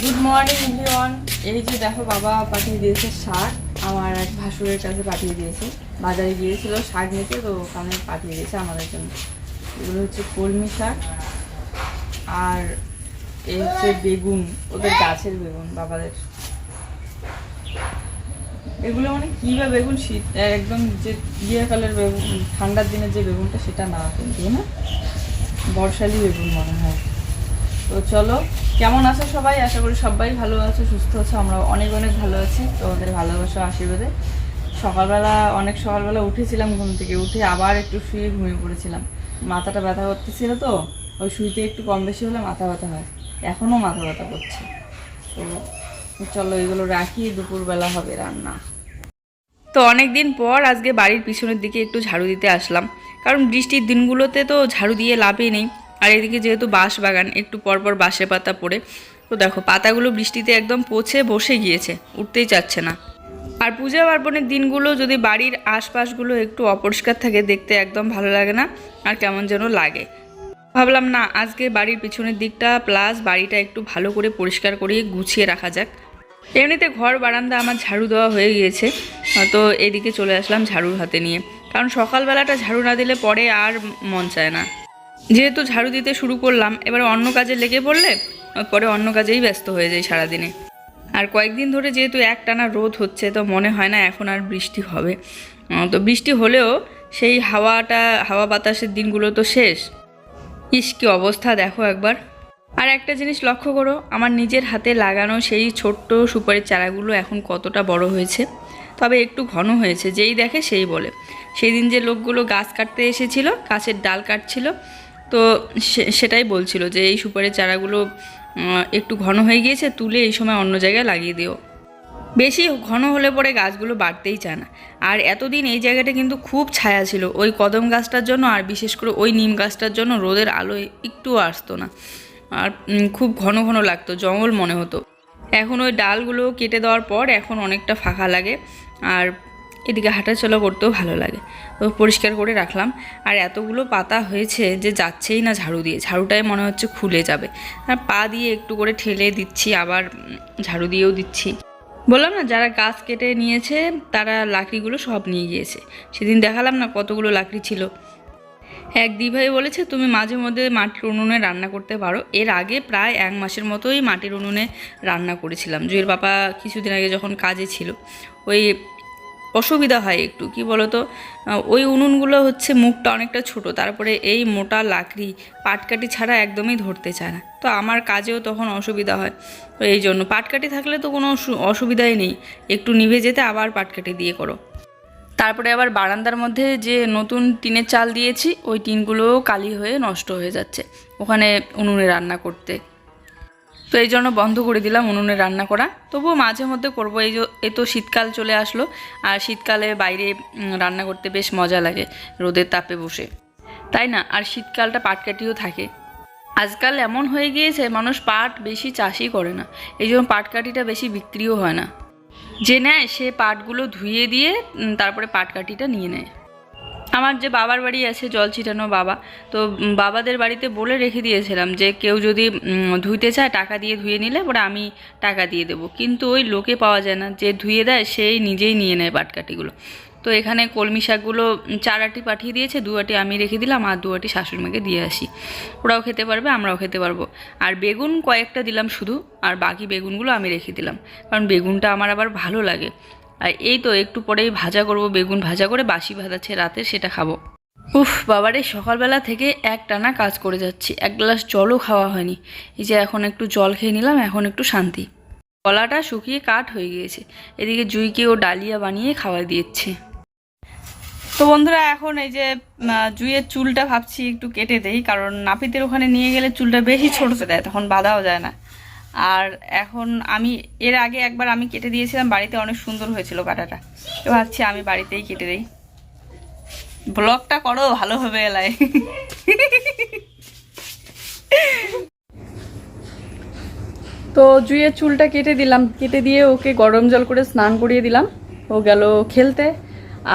Good morning everyone এই যে দেখো বাবা পাঠিয়ে দিয়েছে শাক। আমার এক ভাসুরের কাছে পাঠিয়ে দিয়েছে। বাজারে গিয়েছিল শাক নিতে, তো ওখানে পাঠিয়ে দিয়েছে আমাদের জন্য। এগুলো হচ্ছে কলমি শাক আর এই হচ্ছে বেগুন, ওদের গাছের বেগুন, বাবাদের। এগুলো মানে কী বা বেগুন? শীত একদম যে ইয়ে কালের বেগুন, ঠান্ডার দিনের যে বেগুনটা, সেটা না, কিন্তু না? বর্ষালি বেগুন মনে হয়। তো চলো, কেমন আছো সবাই? আশা করি সবাই ভালো আছো, সুস্থ আছো আমরা অনেক অনেক ভালো আছি। তোমাদের ভালোবাসা, আশীর্বাদে। সকালবেলা, অনেক সকালবেলা উঠেছিলাম ঘুম থেকে, উঠে আবার একটু শুয়ে ঘুমিয়ে পড়েছিলাম। মাথাটা ব্যথা করতেছিল তো, ওই শুইতে একটু কম বেশি হলে মাথা ব্যথা হয়। এখনও মাথা ব্যথা করছে। তো চলো, এগুলো রাখি, দুপুরবেলা হবে রান্না। তো অনেক দিন পর আজকে বাড়ির পিছনের দিকে একটু ঝাড়ু দিতে আসলাম। কারণ বৃষ্টির দিনগুলোতে তো ঝাড়ু দিয়ে লাভই নেই। আর এদিকে যেহেতু বাঁশ বাগান, একটু পরপর বাঁশের পাতা পড়ে। তো দেখো, পাতাগুলো বৃষ্টিতে একদম পচে বসে গিয়েছে, উঠতেই চাচ্ছে না। আর পূজা পার্বণের দিনগুলো যদি বাড়ির আশপাশগুলো একটু অপরিষ্কার থাকে, দেখতে একদম ভালো লাগে না আর কেমন যেন লাগে। ভাবলাম না, আজকে বাড়ির পিছনের দিকটা প্লাস বাড়িটা একটু ভালো করে পরিষ্কার করে গুছিয়ে রাখা যাক। এমনিতে ঘর বারান্দা আমার ঝাড়ু দেওয়া হয়ে গিয়েছে, তো এদিকে চলে আসলাম ঝাড়ুর হাতে নিয়ে। কারণ সকালবেলাটা ঝাড়ু না দিলে পরে আর মন চায় না। যেহেতু ঝাড়ু দিতে শুরু করলাম, এবার অন্য কাজে লেগে পড়লে পরে অন্য কাজেই ব্যস্ত হয়ে যায় সারাদিনে। আর কয়েকদিন ধরে যেহেতু একটানা রোদ হচ্ছে, তো মনে হয় না এখন আর বৃষ্টি হবে। তো বৃষ্টি হলেও সেই হাওয়াটা, হাওয়া বাতাসের দিনগুলো তো শেষ। ইস, কি অবস্থা দেখো একবার। আর একটা জিনিস লক্ষ্য করো, আমার নিজের হাতে লাগানো সেই ছোট্ট সুপারির চারাগুলো এখন কতটা বড় হয়েছে। তবে একটু ঘন হয়েছে, যেই দেখে সেই বলে। সেই দিন যে লোকগুলো গাছ কাটতে এসেছিল, গাছের ডাল কাটছিল তো সেটাই বলছিল যে এই সুপারির চারাগুলো একটু ঘন হয়ে গিয়েছে, তুলে এই সময় অন্য জায়গায় লাগিয়ে দিও। বেশি ঘন হলে পরে গাছগুলো বাড়তেই চায় না। আর এতদিন এই জায়গাটা কিন্তু খুব ছায়া ছিল। ওই কদম গাছটার জন্য আর বিশেষ করে ওই নিম গাছটার জন্য রোদের আলো একটুও আসতো না। আর খুব ঘন ঘন লাগতো, জঙ্গল মনে হতো। এখন ওই ডালগুলো কেটে দেওয়ার পর এখন অনেকটা ফাঁকা লাগে। আর এদিকে হাঁটাচলা করতেও ভালো লাগে। তো পরিষ্কার করে রাখলাম। আর এতগুলো পাতা হয়েছে যে যাচ্ছেই না ঝাড়ু দিয়ে। ঝাড়ুটাই মনে হচ্ছে খুলে যাবে। আর পা দিয়ে একটু করে ঠেলে দিচ্ছি, আবার ঝাড়ু দিয়েও দিচ্ছি। বললাম না, যারা গাছ কেটে নিয়েছে, তারা লাকড়িগুলো সব নিয়ে গিয়েছে। সেদিন দেখালাম না কতগুলো লাকড়ি ছিল। এক দিভাই বলেছে, তুমি মাঝে মধ্যে মাটির উনুনে রান্না করতে পারো। এর আগে প্রায় এক মাসের মতোই মাটির উনুনে রান্না করেছিলাম। জুয়ের বাবা কিছুদিন আগে যখন কাজে ছিল, ওই অসুবিধা হয় একটু, কি বলতো? ওই উনুনগুলো হচ্ছে মুখটা অনেকটা ছোট, তারপরে এই মোটা লাকড়ি পাটকাঠি ছাড়া একদমই ধরতে চায় না। তো আমার কাজেও তখন অসুবিধা হয় তো এই জন্য। পাটকাঠি থাকলে তো কোনো অসুবিধাই নেই, একটু নিভে যেতে আবার পাটকাঠি দিয়ে করো। তারপরে আবার বারান্দার মধ্যে যে নতুন টিনের চাল দিয়েছি, ওই টিনগুলোও কালি হয়ে নষ্ট হয়ে যাচ্ছে, ওখানে উনুনে রান্না করতে। তো এই জন্য বন্ধ করে দিলাম উনুনে রান্না করা। তবুও মাঝে মধ্যে করব। এই এ তো শীতকাল চলে আসলো আর শীতকালে বাইরে রান্না করতে বেশ মজা লাগে রোদের তাপে বসে। তাই না? আর শীতকালটা পাটকাঠিও থাকে। আজকাল এমন হয়ে গিয়েছে, মানুষ পাট বেশি চাষই করে না। এই জন্য পাটকাঠিটা বেশি বিক্রিও হয় না। যে নেয়, সে পাটগুলো ধুয়ে দিয়ে তারপরে পাটকাঠিটা নিয়ে নেয়। আমার যে বাবার বাড়ি আছে জল ছিটানো বাবা তো বাবাদের বাড়িতে বলে রেখে দিয়েছিলাম যে কেউ যদি ধুইতে চায় টাকা দিয়ে ধুয়ে নিলে পরে আমি টাকা দিয়ে দেবো। কিন্তু ওই লোকে পাওয়া যায় না যে ধুয়ে দেয় সেই নিজেই নিয়ে নেয় পাটকাঠিগুলো তো এখানে কলমি শাকগুলো উম, চার আটি পাঠিয়ে দিয়েছে দু আটি আমি রেখে দিলাম আর দু আটি শাশুড়ি মাকে দিয়ে আসি। ওরাও খেতে পারবে আমরাও খেতে পারব। আর বেগুন কয়েকটা দিলাম শুধু আর বাকি বেগুনগুলো আমি রেখে দিলাম। কারণ বেগুনটা আমার আবার ভালো লাগে। আর এই তো একটু পরেই ভাজা করব, বেগুন ভাজা করে বাসি ভাত আছে রাতে, সেটা খাব। উফ, বাবারে, সকালবেলা থেকে এক টানা কাজ করে যাচ্ছি। এক গ্লাস জলও খাওয়া হয়নি। এই যে এখন একটু জল খেয়ে নিলাম, এখন একটু শান্তি। কলাটা শুকিয়ে কাঠ হয়ে গিয়েছে। এদিকে জুইকে ও ডালিয়া বানিয়ে খাওয়া দিয়েছে। তো বন্ধুরা, এখন এই যে জুইয়ের চুলটা ভাবছি একটু কেটে দেই, কারণ নাপিতের ওখানে নিয়ে গেলে চুলটা বেশি ছোট হয়ে দেয়, তখন বাঁধাও যায় না। আর এখন আমি, এর আগে একবার আমি কেটে দিয়েছিলাম, বাড়িতে অনেক সুন্দর হয়েছিল কাটাটা। তো ভাবছি আমি বাড়িতেই কেটে দিই। ব্লগটা করো ভালোভাবে এলাই তো জুইয়ের চুলটা কেটে দিলাম। কেটে দিয়ে ওকে গরম জল করে স্নান করিয়ে দিলাম। ও গেল খেলতে।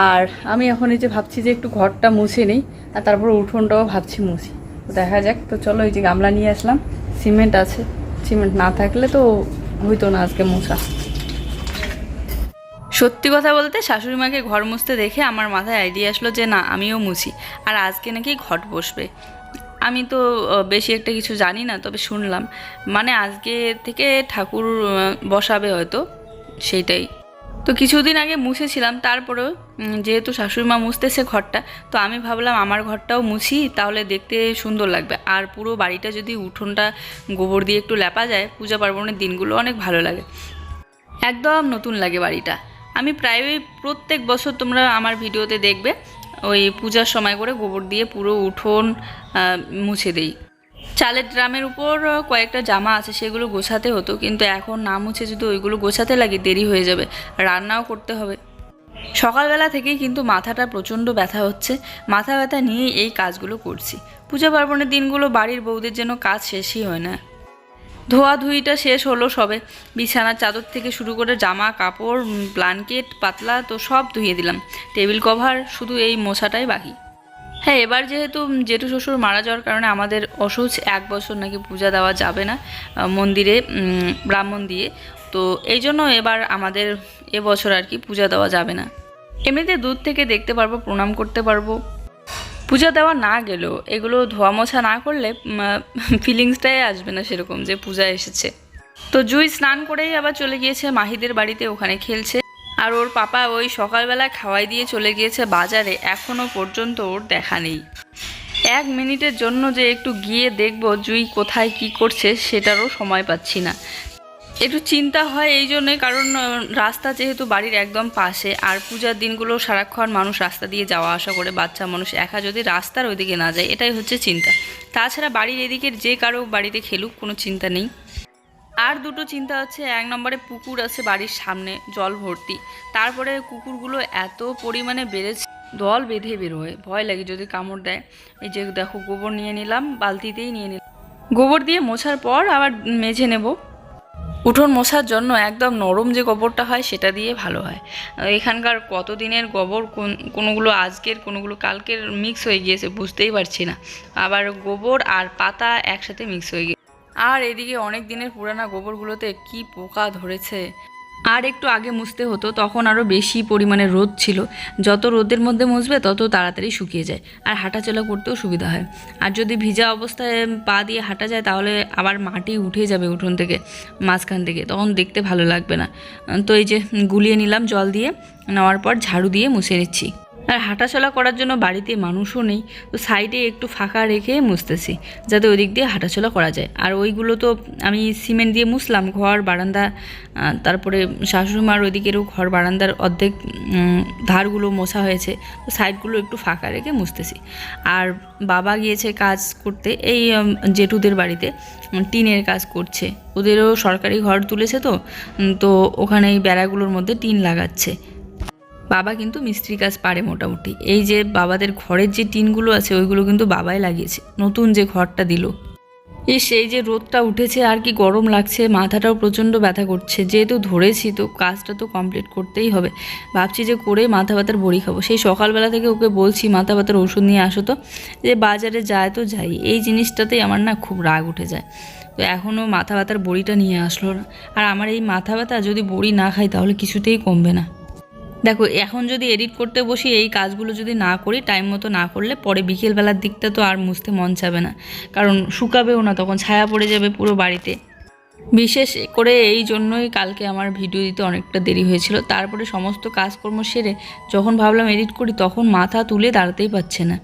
আর আমি এখন এই যে ভাবছি যে একটু ঘরটা মুছে নেই। আর তারপর উঠোনটাও ভাবছি মুছি। দেখা যাক, তো চলো এই যে গামলা নিয়ে আসলাম। সিমেন্ট আছে। সিমেন্ট না থাকলে তো হইতো না আজকে মোছা সত্যি কথা বলতে শাশুড়ি মাকে ঘর মুছতে দেখে আমার মাথায় আইডিয়া আসলো যে না, আমিও মুছি। আর আজকে নাকি ঘট বসবে। আমি তো বেশি একটা কিছু জানি না, তবে শুনলাম। মানে আজকে থেকে ঠাকুর বসাবে হয়তো, সেইটাই। তো কিছুদিন আগে মুছেছিলাম, তারপরেও যেহেতু শাশুড়ি মা মুছতেছে ঘরটা, তো আমি ভাবলাম আমার ঘরটাও মুছি, তাহলে দেখতে সুন্দর লাগবে। আর পুরো বাড়িটা যদি উঠোনটা গোবর দিয়ে একটু লেপা যায়, পূজা পার্বণের দিনগুলো অনেক ভালো লাগে। একদম নতুন লাগে বাড়িটা। আমি প্রায় প্রত্যেক বছর তোমরা আমার ভিডিওতে দেখবে, ওই পূজার সময় করে গোবর দিয়ে পুরো উঠোন মুছে দেই। চালের ড্রামের উপর কয়েকটা জামা আছে সেগুলো গোছাতে হতো কিন্তু এখন না মুছে যদি ওইগুলো গোছাতে লাগে দেরি হয়ে যাবে রান্নাও করতে হবে। সকালবেলা থেকেই কিন্তু মাথাটা প্রচণ্ড ব্যথা হচ্ছে। মাথা ব্যথা নিয়ে এই কাজগুলো করছি। পূজা পার্বণের দিনগুলো বাড়ির বউদের যেন কাজ শেষই হয় না। ধোয়াধুয়িটা শেষ হলো সবে। বিছানার চাদর থেকে শুরু করে জামা কাপড় উম, ব্ল্যাঙ্কেট পাতলা তো সব ধুয়ে দিলাম। টেবিল কভার শুধু এই মশাটাই বাকি। হ্যাঁ এবার যেহেতু জেঠু শ্বশুর মারা যাওয়ার কারণে আমাদের অসুচ এক বছর নাকি পূজা দেওয়া যাবে না মন্দিরে ব্রাহ্মণ দিয়ে, তো এই জন্য এবার আমাদের এবছর আর কি পূজা দেওয়া যাবে না। এমনিতে দূর থেকে দেখতে পারব, প্রণাম করতে পারব। পূজা দেওয়া না গেলেও, এগুলো ধোয়া মোছা না করলে ফিলিংসটাই আসবে না সেরকম যে পূজা এসেছে। তো জুই স্নান করেই আবার চলে গিয়েছে, মাহিদের বাড়িতে ওখানে খেলছে। আর ওর পাপা ওই সকালবেলা খাওয়াই দিয়ে চলে গিয়েছে বাজারে। এখনও পর্যন্ত ওর দেখা নেই। এক মিনিটের জন্য যে একটু গিয়ে দেখব জুই কোথায় কি করছে, সেটারও সময় পাচ্ছি না। একটু চিন্তা হয় এই জন্যে, কারণ রাস্তা যেহেতু বাড়ির একদম পাশে, আর পূজার দিনগুলো সারাক্ষণ মানুষ রাস্তা দিয়ে যাওয়া আসা করে, বাচ্চা মানুষ একা যদি রাস্তার ওইদিকে না যায়, এটাই হচ্ছে চিন্তা। তাছাড়া বাড়ির এদিকের যে কারও বাড়িতে খেলুক, কোনো চিন্তা নেই। আর দুটো চিন্তা হচ্ছে এক নম্বরে পুকুর আছে বাড়ির সামনে, জল ভর্তি। তারপরে কুকুরগুলো এত পরিমাণে বেড়েছে, দল বেঁধে বেরোয়, ভয় লাগে যদি কামড় দেয়। এই যে দেখো, গোবর নিয়ে নিলাম, বালতিতেই নিয়ে নিলাম। গোবর দিয়ে মোছার পর আবার মেঝে নেব। উঠোন মশার জন্য একদম নরম যে গোবরটা হয়, সেটা দিয়ে ভালো হয়। এখানকার কত দিনের গোবর, কোন, কোনোগুলো আজকের, কোনোগুলো কালকের মিক্স হয়ে গিয়েছে, বুঝতেই পারছি না। আবার গোবর আর পাতা একসাথে মিক্স হয়ে গিয়েছে আর এদিকে অনেক দিনের পুরানা গোবরগুলোতে কি পোকা ধরেছে। আর একটু আগে মুছতে হতো, তখন আরও বেশি পরিমাণে রোদ ছিল। যত রোদের মধ্যে মুছবে, তত তাড়াতাড়ি শুকিয়ে যায়। আর হাঁটাচলা করতেও সুবিধা হয়। আর যদি ভিজা অবস্থায় পা দিয়ে হাঁটা যায়, তাহলে আবার মাটি উঠে যাবে উঠোন থেকে, মাঝখান থেকে। তখন দেখতে ভালো লাগবে না। তো এই যে গুলিয়ে নিলাম জল দিয়ে, নেওয়ার পর ঝাড়ু দিয়ে মুছে নিচ্ছি। আর হাঁটাচলা করার জন্য বাড়িতে মানুষও নেই, তো সাইডে একটু ফাঁকা রেখে মুছতেছি, যাতে ওই দিক দিয়ে হাঁটাচলা করা যায়। আর ওইগুলো তো আমি সিমেন্ট দিয়ে মুছলাম, ঘর, বারান্দা তারপরে শাশুড়িমার ওইদিকেরও ঘর, বারান্দার অর্ধেক ধারগুলো মোছা হয়েছে, তো সাইডগুলো একটু ফাঁকা রেখে মুছতেছি। আর বাবা গিয়েছে কাজ করতে, এই জেঠুদের বাড়িতে টিনের কাজ করছে। ওদেরও সরকারি ঘর তুলেছে তো তো ওখানে এই বেড়াগুলোর মধ্যে টিন লাগাচ্ছে। বাবা কিন্তু মিস্ত্রি কাজ পারে মোটামুটি। এই যে বাবাদের ঘরের যে টিনগুলো আছে, ওইগুলো কিন্তু বাবাই লাগিয়েছে। নতুন যে ঘরটা দিল। এই সেই যে রোদটা উঠেছে, আর কি গরম লাগছে, মাথাটাও প্রচণ্ড ব্যথা করছে। যেহেতু ধরেছি তো, কাজটা তো কমপ্লিট করতেই হবে। ভাবছি যে করে মাথা ব্যথার বড়ি খাব। সেই সকালবেলা থেকে ওকে বলছি, মাথা ব্যথার ওষুধ নিয়ে আসো তো। যে বাজারে যায় তো যাই। এই জিনিসটাতেই আমার না খুব রাগ উঠে যায়। তো এখনও মাথা ব্যথার বড়িটা নিয়ে আসলো না। আর আমার এই মাথা ব্যথা যদি বড়ি না খাই, তাহলে কিছুতেই কমবে না। দেখো, এখন যদি এডিট করতে বসি, এই কাজগুলো যদি না করি টাইম মতো না করলে পরে বিকেলবেলার দিকটা তো আর মুছতে মন চাবে না। কারণ শুকাবেও না, তখন ছায়া পড়ে যাবে পুরো বাড়িতে। বিশেষ করে এই জন্যই কালকে আমার ভিডিও দিতে অনেকটা দেরি হয়েছিল। তারপরে সমস্ত কাজকর্ম সেরে যখন ভাবলাম এডিট করি, তখন মাথা তুলে দাঁড়াতেই পারছে না।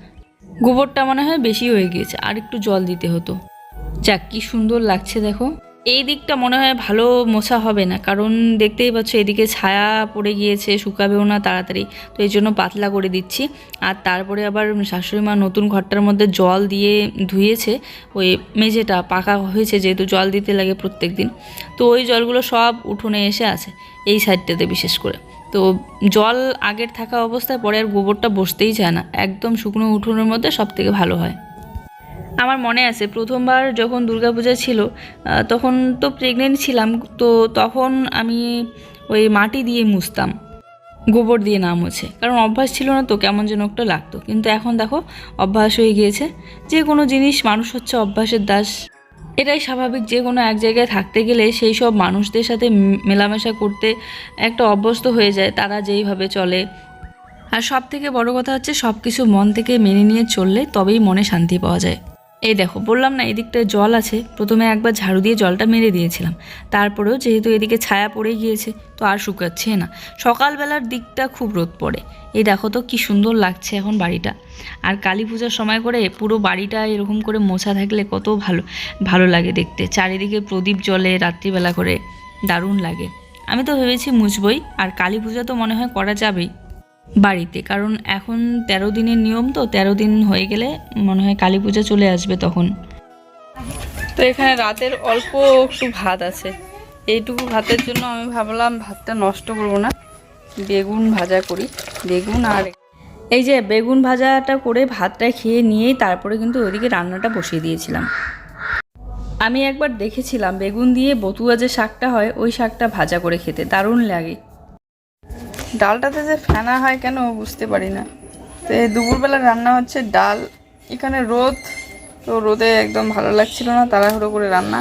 গোবরটা মনে হয় বেশি হয়ে গিয়েছে, আর একটু জল দিতে হতো। যাক, কি সুন্দর লাগছে, দেখো। এই দিকটা মনে হয় ভালো মোছা হবে না, কারণ দেখতেই পাচ্ছ এদিকে ছায়া পড়ে গিয়েছে, শুকাবেও না তাড়াতাড়ি। তো এই জন্য পাতলা করে দিচ্ছি। আর তারপরে আবার শাশুড়ি মা নতুন ঘরটার মধ্যে জল দিয়ে ধুয়েছে, ওই মেঝেটা পাকা হয়েছে যেহেতু জল দিতে লাগে প্রত্যেক দিন তো ওই জলগুলো সব উঠোনে এসে আছে, এই সাইডটাতে বিশেষ করে। তো জল আগের থাকা অবস্থায় পরে আর গোবরটা বসতেই চায় না, একদম শুকনো উঠোনের মধ্যে সব থেকে ভালো হয়। আমার মনে আছে, প্রথমবার যখন দুর্গাপূজা ছিল তখন তো প্রেগনেন্ট ছিলাম, তো তখন আমি ওই মাটি দিয়ে মুছতাম। গোবর দিয়ে না মুছে। কারণ অভ্যাস ছিল না তো, কেমন যেন একটা লাগতো। কিন্তু এখন দেখো, অভ্যাস হয়ে গিয়েছে। যে কোনো জিনিস মানুষ হচ্ছে অভ্যাসের দাস। এটাই স্বাভাবিক, যে কোনো এক জায়গায় থাকতে গেলে সেই সব মানুষদের সাথে মেলামেশা করতে একটা অভ্যস্ত হয়ে যায়, তারা যেইভাবে চলে। আর সব থেকে বড় কথা হচ্ছে সব কিছু মন থেকে মেনে নিয়ে চললে তবেই মনে শান্তি পাওয়া যায়। এই দেখো, বললাম না এদিকটায় জল আছে, প্রথমে একবার ঝাড়ু দিয়ে জলটা মেরে দিয়েছিলাম। তারপরেও যেহেতু এদিকে ছায়া পড়ে গিয়েছে, তো আর শুকাচ্ছে না। সকালবেলার দিকটা খুব রোদ পড়ে। এই দেখো তো কি সুন্দর লাগছে এখন বাড়িটা। আর কালী পূজার সময় করে পুরো বাড়িটা এরকম করে মোছা থাকলে কত ভালো ভালো লাগে দেখতে। চারিদিকে প্রদীপ জ্বলে, রাত্রিবেলা করে দারুণ লাগে। আমি তো ভেবেছি মুছবই, আর কালী পূজা তো মনে হয় করা যাবেই। বাড়িতে। কারণ এখন তেরো দিনের নিয়ম তো, তেরো দিন হয়ে গেলে মনে হয় কালী পূজা চলে আসবে তখন। তো এখানে রাতের অল্প একটু ভাত আছে। এইটুকু ভাতের জন্য আমি ভাবলাম ভাতটা নষ্ট করব না। বেগুন ভাজা করি। বেগুন আর এই যে বেগুন ভাজাটা করে ভাতটা খেয়ে নিয়েই তারপরে কিন্তু ওইদিকে রান্নাটা বসিয়ে দিয়েছিলাম। আমি একবার দেখেছিলাম বেগুন দিয়ে বতুয়া যে শাকটা হয়, ওই শাকটা ভাজা করে খেতে। দারুণ লাগে। ডালটাতে যে ফেনা হয় কেন বুঝতে পারি না। তো দুপুরবেলা রান্না হচ্ছে ডাল। এখানে রোদ, তো রোদে একদম ভালো লাগছিল না তাড়াহুড়ো করে রান্না।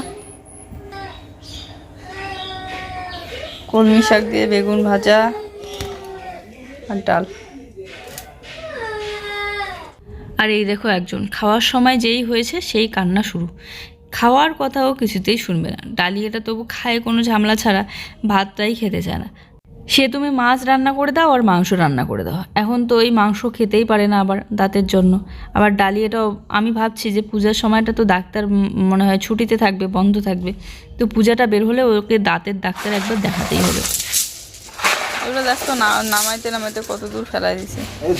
কলমি শাক দিয়ে বেগুন ভাজা আর ডাল। আর এই দেখো একজন, খাওয়ার সময় যেই হয়েছে সেই কান্না শুরু। খাওয়ার কথাও কিছুতেই শুনবে না। ডালিয়াটা তবু খায় কোনো ঝামেলা ছাড়া, ভাতটাই খেতে চায় না। সে তুমি মাছ রান্না করে দাও আর মাংস রান্না করে দাও। এখন তো ওই মাংস খেতেই পারে না আবার দাঁতের জন্য। আবার ডালিয়াটাও আমি ভাবছি যে পূজার সময়টা তো ডাক্তার মনে হয় ছুটিতে থাকবে বন্ধ থাকবে। তো পূজাটা বের হলে ওকে দাঁতের ডাক্তার একবার দেখাতেই হবে। ওগুলো দেখতো না নামাইতে নামাইতে কত দূর ফেলাই দিছে। এই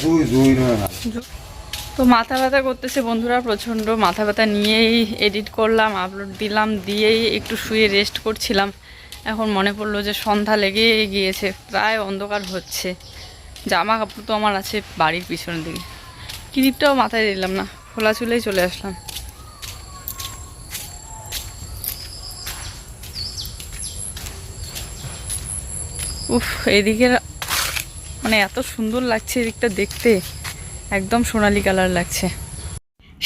তো মাথা ব্যথা করতেছে বন্ধুরা প্রচণ্ড মাথা ব্যথা নিয়েই এডিট করলাম আপলোড দিলাম দিয়েই একটু শুয়ে রেস্ট করছিলাম। এখন মনে পড়ল যে সন্ধ্যা লেগে গিয়েছে, প্রায় অন্ধকার হচ্ছে। জামা কাপড় তো আমার আছে বাড়ির পিছনের দিকে। ক্লিপটাও মাথায় দিলাম না, খোলা চুলেই চলে আসলাম। উফ এদিকে মানে এত সুন্দর লাগছে এদিকটা দেখতে। একদম সোনালি কালার লাগছে।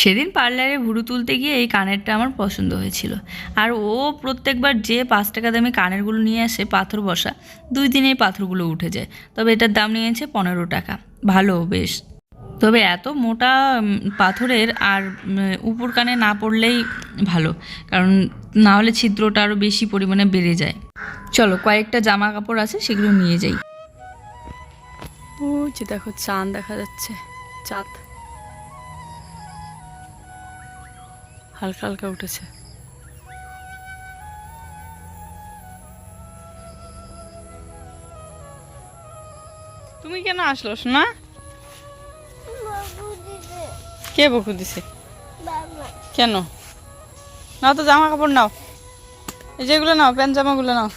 সেদিন পার্লারে ভুরু তুলতে গিয়ে এই কানেরটা আমার পছন্দ হয়েছিল। আর ও প্রত্যেকবার যে পাঁচ টাকা দামে কানেরগুলো নিয়ে আসে পাথর বসা, দুই দিনেই পাথরগুলো উঠে যায়। তবে এটার দাম নিয়েছে পনেরো টাকা। ভালো, বেশ। তবে এত মোটা পাথরের আর উপর কানে না পড়লেই ভালো। কারণ না হলে ছিদ্রটা আরও বেশি পরিমাণে বেড়ে যায়। চলো, কয়েকটা জামা কাপড় আছে, সেগুলো নিয়ে যাই। ও, যে দেখো, চাঁদ দেখা যাচ্ছে। চাঁদ। হালকা হালকা উঠেছে। তুমি কেন আসলো না কে বকু দিছে? কেন? নাও তো জামা কাপড় নাও। এই যেগুলো নাও, প্যান্ট জামাগুলো নাও।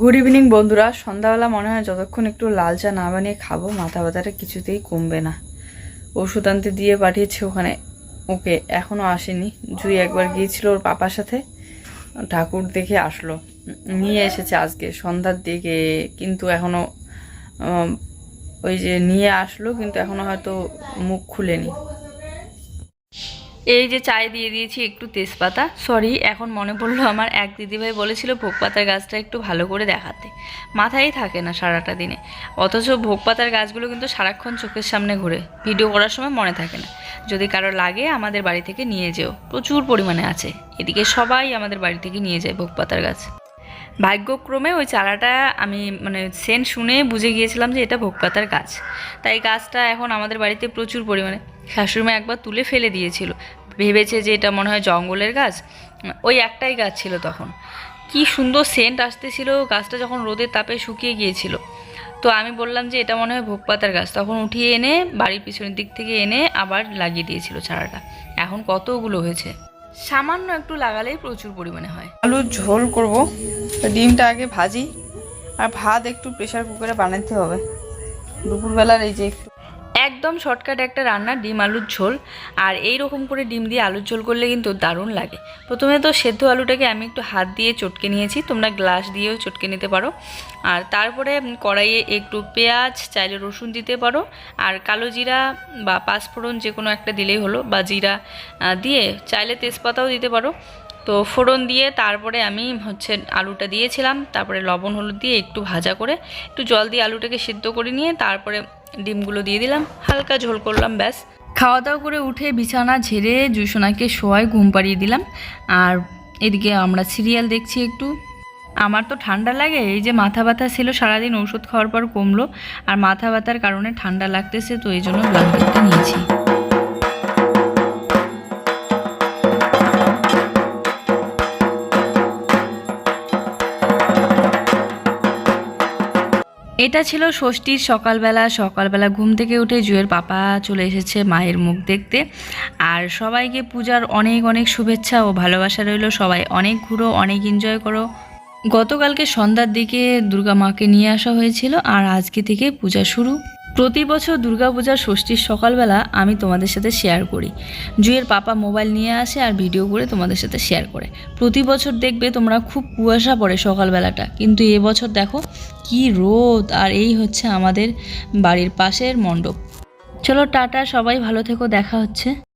গুড ইভিনিং বন্ধুরা। সন্ধ্যাবেলা মনে হয় যতক্ষণ একটু লাল চা না বানিয়ে খাব, মাথা ব্যথাটা কিছুতেই কমবে না। ওষুধ আনতে দিয়ে পাঠিয়েছে ওখানে। ওকে এখনও আসেনি। জুই একবার গিয়েছিল ওর পাপার সাথে। ঠাকুর দেখে আসলো। নিয়ে এসেছে আজকে, সন্ধ্যার দিকে। কিন্তু এখনও ওই যে নিয়ে আসলো, কিন্তু এখনও হয়তো মুখ খুলেনি। এই যে চায় দিয়ে দিয়েছি একটু তেজপাতা। সরি এখন মনে পড়ল আমার এক দিদিভাই বলেছিল ভোগ পাতার গাছটা একটু ভালো করে দেখাতে। মাথায় থাকে না সারাটা দিনে। অথচ ভোগ পাতার গাছগুলো কিন্তু সারাক্ষণ চোখের সামনে ঘুরে। ভিডিও করার সময় মনে থাকে না। যদি কারও লাগে আমাদের বাড়ি থেকে নিয়ে যেও। প্রচুর পরিমাণে আছে। এদিকে সবাই আমাদের বাড়ি থেকে নিয়ে যায় ভোগ পাতার গাছ। ভাগ্যক্রমে ওই চারাটা আমি মানে সেন্ট শুনে বুঝে গিয়েছিলাম যে এটা ভোগপাতার গাছ। তাই গাছটা এখন আমাদের বাড়িতে প্রচুর পরিমাণে শাশুড়িমা একবার তুলে ফেলে দিয়েছিল। ভেবেছে যে এটা মনে হয় জঙ্গলের গাছ। ওই একটাই গাছ ছিল তখন। কি সুন্দর সেন্ট আসতেছিল, গাছটা যখন রোদের তাপে শুকিয়ে গিয়েছিল। তো আমি বললাম যে এটা মনে হয় ভোগ পাতার গাছ। তখন উঠিয়ে এনে বাড়ির পিছনের দিক থেকে এনে আবার লাগিয়ে দিয়েছিল চারাটা এখন কতগুলো হয়েছে? সামান্য একটু লাগালেই প্রচুর পরিমাণে হয়। আলুর ঝোল করব। ডিমটা আগে ভাজি। আর ভাত একটু প্রেশার কুকারে বানাতে হবে। দুপুরবেলার এই যে একটু একদম শর্টকাট একটা রান্না, ডিম আলুর ঝোল। আর এই রকম করে ডিম দিয়ে আলুর ঝোল করলে কিন্তু দারুণ লাগে। প্রথমে তো সেদ্ধ আলুটাকে আমি একটু হাত দিয়ে চটকে নিয়েছি, তোমরা গ্লাস দিয়েও চটকে নিতে পারো। আর তারপরে কড়াইয়ে একটু পেঁয়াজ, চাইলে রসুন দিতে পারো। আর কালো জিরা বা পাঁচফোড়ন যে কোনো একটা দিলেই হলো, বা জিরা দিয়ে চাইলে তেজপাতাও দিতে পারো। তো ফোড়ন দিয়ে তারপরে আমি হচ্ছে আলুটা দিয়েছিলাম। তারপরে লবণ, হলুদ দিয়ে একটু ভাজা করে একটু জল দিয়ে আলুটাকে সিদ্ধ করে নিয়ে তারপরে ডিমগুলো দিয়ে দিলাম, হালকা ঝোল করলাম, ব্যাস। খাওয়া দাওয়া করে উঠে বিছানা ঝেড়ে জুসোনাকে শোয়ায় ঘুম পাড়িয়ে দিলাম। আর এদিকে আমরা সিরিয়াল দেখছি একটু। আমার তো ঠান্ডা লাগে, এই যে মাথা ব্যথা ছিল, সারাদিন ওষুধ খাওয়ার পর কমলো। আর মাথা ব্যথার কারণে ঠান্ডা লাগতেছে, তো এই জন্য ব্ল্যাঙ্কেটটা নিয়েছি। এটা ছিল ষষ্ঠীর সকালবেলা। সকালবেলা ঘুম থেকে উঠে জুয়ের পাপা চলে এসেছে মায়ের মুখ দেখতে। আর সবাইকে পূজার অনেক অনেক শুভেচ্ছা ও ভালোবাসা রইল। সবাই অনেক ঘুরো, অনেক এনজয় করো। গতকালকে সন্ধ্যার দিকে দুর্গা মাকে নিয়ে আসা হয়েছিল আর আজকে থেকে পূজা শুরু। প্রতি বছর দুর্গাপূজার ষষ্ঠীর সকালবেলা আমি তোমাদের সাথে শেয়ার করি। জুয়ের পাপা মোবাইল নিয়ে আসে আর ভিডিও করে তোমাদের সাথে শেয়ার করে। প্রতি বছর দেখবে তোমরা খুব কুয়াশা পড়ে সকালবেলাটা। কিন্তু এবছর দেখো কি রোদ আর এই হচ্ছে আমাদের বাড়ির পাশের মণ্ডপ। চলো টাটা, সবাই ভালো থেকো, দেখা হচ্ছে।